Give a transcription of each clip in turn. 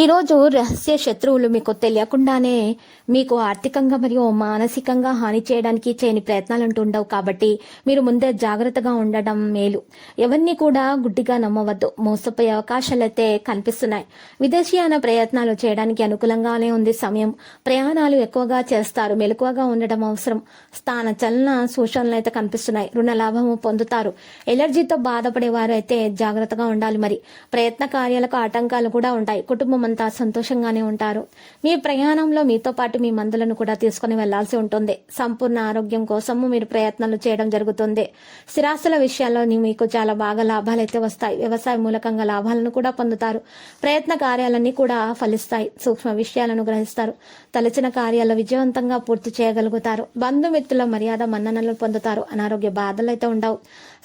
ఈరోజు రహస్య శత్రువులు మీకు తెలియకుండానే మీకు ఆర్థికంగా మరియు మానసికంగా హాని చేయడానికి చేయని ప్రయత్నాలు అంటూ ఉండవు కాబట్టి మీరు ముందే జాగ్రత్తగా ఉండడం మేలు. ఎవరిని కూడా గుడ్డిగా నమ్మవద్దు. మోసపోయే అవకాశాలైతే కనిపిస్తున్నాయి. విదేశీయాన ప్రయత్నాలు చేయడానికి అనుకూలంగానే ఉంది సమయం. ప్రయాణాలు ఎక్కువగా చేస్తారు. మెలకువగా ఉండడం అవసరం. స్థాన చలన సూచనలు అయితే కనిపిస్తున్నాయి. రుణ లాభము పొందుతారు. ఎలర్జీతో బాధపడే వారు అయితే జాగ్రత్తగా ఉండాలి మరి. ప్రయత్న కార్యాలకు ఆటంకాలు కూడా ఉంటాయి. కుటుంబం అంతా సంతోషంగానే ఉంటారు. మీ ప్రయాణంలో మీతో పాటు మీ మందులను కూడా తీసుకుని వెళ్ళాల్సి ఉంటుంది. సంపూర్ణ ఆరోగ్యం కోసము మీరు ప్రయత్నాలు చేయడం జరుగుతుంది. స్థిరాస్తుల విషయాల్లో మీకు చాలా బాగా లాభాలు అయితే వస్తాయి. వ్యవసాయ మూలకంగా లాభాలను కూడా పొందుతారు. ప్రయత్న కార్యాలన్నీ కూడా ఫలిస్తాయి. సూక్ష్మ విషయాలను గ్రహిస్తారు తలచిన కార్యాలు విజయవంతంగా పూర్తి చేయగలుగుతారు. బంధుమిత్రుల మర్యాద మన్ననలు పొందుతారు. అనారోగ్య బాధలు అయితే ఉండవు.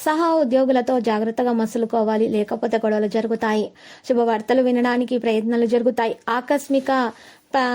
సహా ఉద్యోగులతో జాగ్రత్తగా మసులుకోవాలి. లేకపోతే గొడవలు జరుగుతాయి. శుభవార్తలు వినడానికి ప్రయత్నాలు జరుగుతాయి. ఆకస్మిక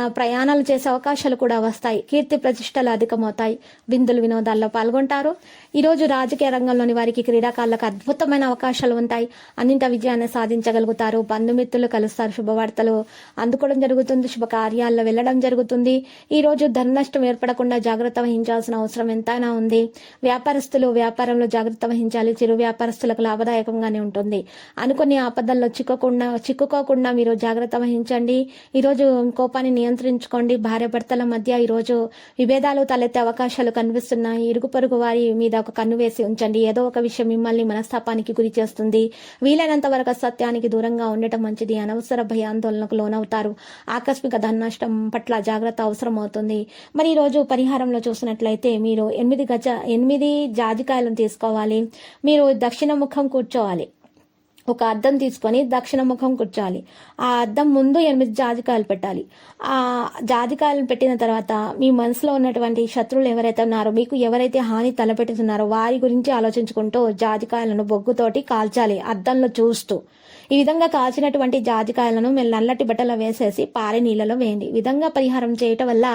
ప్రయాణాలు చేసే అవకాశాలు కూడా వస్తాయి. కీర్తి ప్రతిష్టలు అధికమవుతాయి. విందులు వినోదాల్లో పాల్గొంటారు. ఈరోజు రాజకీయ రంగంలోని వారికి క్రీడాకారులకు అద్భుతమైన అవకాశాలు ఉంటాయి. అన్నింట విజయాన్ని సాధించగలుగుతారు. బంధుమిత్రులు కలుస్తారు. శుభవార్తలు అందుకోవడం జరుగుతుంది. శుభ కార్యాల్లో వెళ్ళడం జరుగుతుంది. ఈరోజు ధన నష్టం ఏర్పడకుండా జాగ్రత్త వహించాల్సిన అవసరం ఎంతైనా ఉంది. వ్యాపారస్తులు వ్యాపారంలో జాగ్రత్త వహించాలి. చిరు వ్యాపారస్తులకు లాభదాయకంగానే ఉంటుంది. అనుకుని ఆపదల్లో చిక్కకుండా చిక్కుకోకుండా మీరు జాగ్రత్త వహించండి. ఈరోజు కోపాన్ని నియంత్రించుకోండి. భార్య భర్తల మధ్య ఈరోజు విభేదాలు తలెత్తే అవకాశాలు కనిపిస్తున్నాయి. ఇరుగు పొరుగు వారి మీద ఒక కన్ను వేసి ఉంచండి. ఏదో ఒక విషయం మిమ్మల్ని మనస్తాపానికి గురి చేస్తుంది. వీలైనంత వరకు సత్యానికి దూరంగా ఉండటం మంచిది. అనవసర భయాందోళనకు లోనవుతారు. ఆకస్మిక ధన నష్టం పట్ల జాగ్రత్త అవసరం అవుతుంది మరి ఈ రోజు పరిహారంలో చూసినట్లయితే మీరు ఎనిమిది గజ ఎనిమిది జాజికాయలను తీసుకోవాలి. మీరు దక్షిణ ముఖం కూర్చోవాలి. ఒక అద్దం తీసుకొని దక్షిణ ముఖం కూర్చోాలి. ఆ అద్దం ముందు ఎనిమిది జాజికాయలు పెట్టాలి. ఆ జాజికాయలు పెట్టిన తర్వాత మీ మనసులో ఉన్నటువంటి శత్రువులు ఎవరైతే ఉన్నారో మీకు ఎవరైతే హాని తలపెట్టుతున్నారో వారి గురించి ఆలోచించుకుంటూ జాజికాయలను బొగ్గుతోటి కాల్చాలి అద్దంలో చూస్తూ. ఈ విధంగా కాల్చినటువంటి జాజికాయలను మీరు నల్లటి బట్టలో వేసేసి పారే నీళ్ళలో వేయండి. ఈ విధంగా పరిహారం చేయటం వల్ల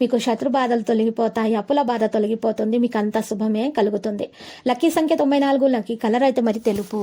మీకు శత్రు బాధలు తొలగిపోతాయి అప్పుల బాధ తొలగిపోతుంది మీకు అంత శుభమే కలుగుతుంది. లక్కీ సంఖ్య తొంభై నాలుగు లక్కీ కలర్ అయితే మరి తెలుపు.